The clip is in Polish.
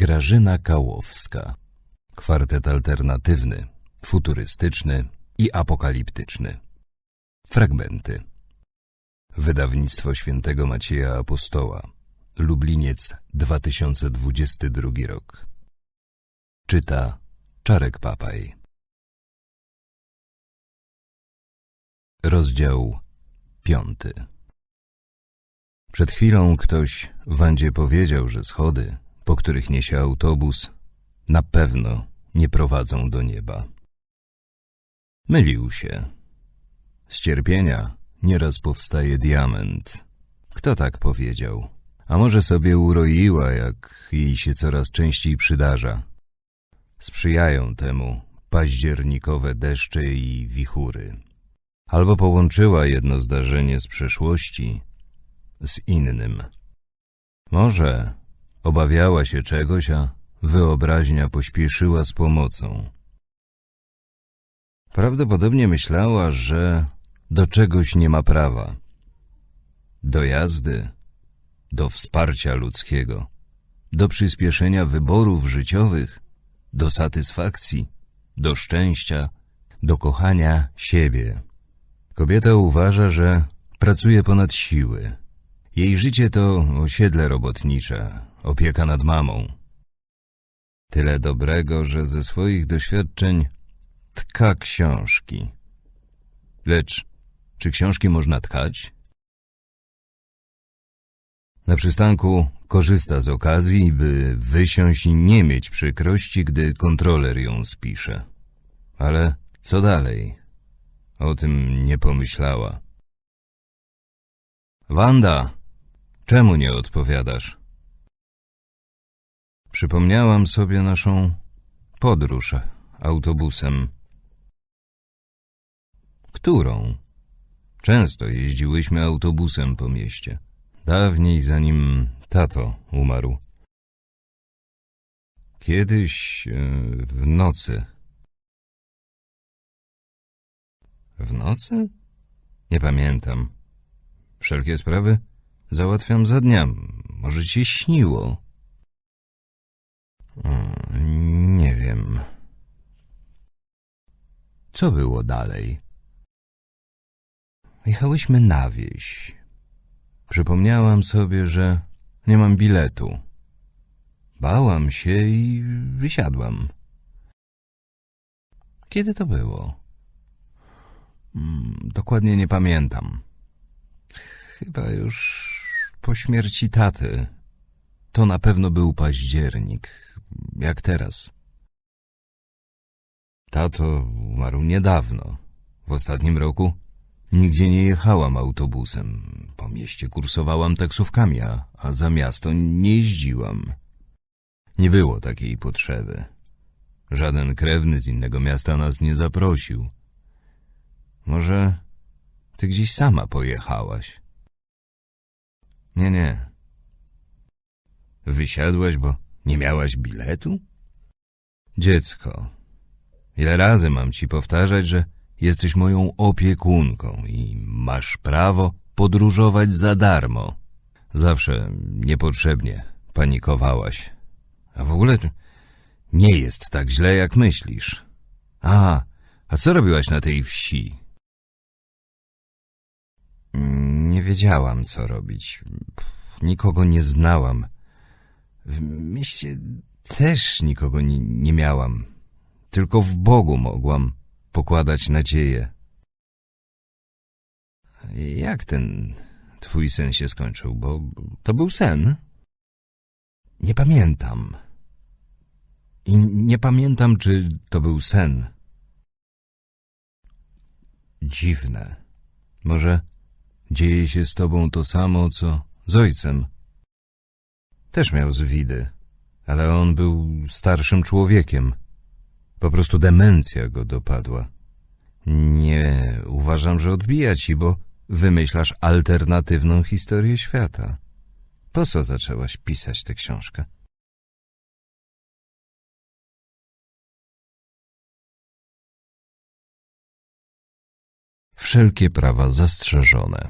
Grażyna Kałowska. Kwartet alternatywny, futurystyczny i apokaliptyczny. Fragmenty. Wydawnictwo Świętego Macieja Apostoła. Lubliniec 2022 rok. Czyta Czarek Papaj. Rozdział piąty. Przed chwilą ktoś Wandzie powiedział, że schody, po których niesie autobus, na pewno nie prowadzą do nieba. Mylił się. Z cierpienia nieraz powstaje diament. Kto tak powiedział? A może sobie uroiła, jak jej się coraz częściej przydarza. Sprzyjają temu październikowe deszcze i wichury. Albo połączyła jedno zdarzenie z przeszłości z innym. Może obawiała się czegoś, a wyobraźnia pośpieszyła z pomocą. Prawdopodobnie myślała, że do czegoś nie ma prawa. Do jazdy, do wsparcia ludzkiego, do przyspieszenia wyborów życiowych, do satysfakcji, do szczęścia, do kochania siebie. Kobieta uważa, że pracuje ponad siły. Jej życie to osiedle robotnicze, opieka nad mamą. Tyle dobrego, że ze swoich doświadczeń tka książki. Lecz czy książki można tkać? Na przystanku korzysta z okazji, by wysiąść i nie mieć przykrości, gdy kontroler ją spisze. Ale co dalej? O tym nie pomyślała. Wanda, czemu nie odpowiadasz? Przypomniałam sobie naszą podróż autobusem. Którą? Często jeździłyśmy autobusem po mieście. Dawniej, zanim tato umarł. Kiedyś e, w nocy. W nocy? Nie pamiętam. Wszelkie sprawy załatwiam za dnia. Może ci śniło? O, nie wiem. Co było dalej? Jechałyśmy na wieś. Przypomniałam sobie, że nie mam biletu. Bałam się i wysiadłam. Kiedy to było? Mm, Dokładnie nie pamiętam. Chyba już po śmierci taty. To na pewno był październik, jak teraz. Tato umarł niedawno. W ostatnim roku nigdzie nie jechałam autobusem. Po mieście kursowałam taksówkami, a, a za miasto nie jeździłam. Nie było takiej potrzeby. Żaden krewny z innego miasta nas nie zaprosił. Może ty gdzieś sama pojechałaś? Nie, nie. Wysiadłaś, bo nie miałaś biletu? Dziecko, ile razy mam ci powtarzać, że jesteś moją opiekunką i masz prawo podróżować za darmo. Zawsze niepotrzebnie panikowałaś. A w ogóle nie jest tak źle, jak myślisz. A, a co robiłaś na tej wsi? Nie wiedziałam, co robić. Nikogo nie znałam. W mieście też nikogo nie, nie miałam. Tylko w Bogu mogłam pokładać nadzieję. Jak ten twój sen się skończył? Bo to był sen? Nie pamiętam. I nie pamiętam, czy to był sen. Dziwne. Może dzieje się z tobą to samo, co z ojcem. Też miał zwidy, ale on był starszym człowiekiem. Po prostu demencja go dopadła. Nie uważam, że odbija ci, bo wymyślasz alternatywną historię świata. Po co zaczęłaś pisać tę książkę? Wszelkie prawa zastrzeżone.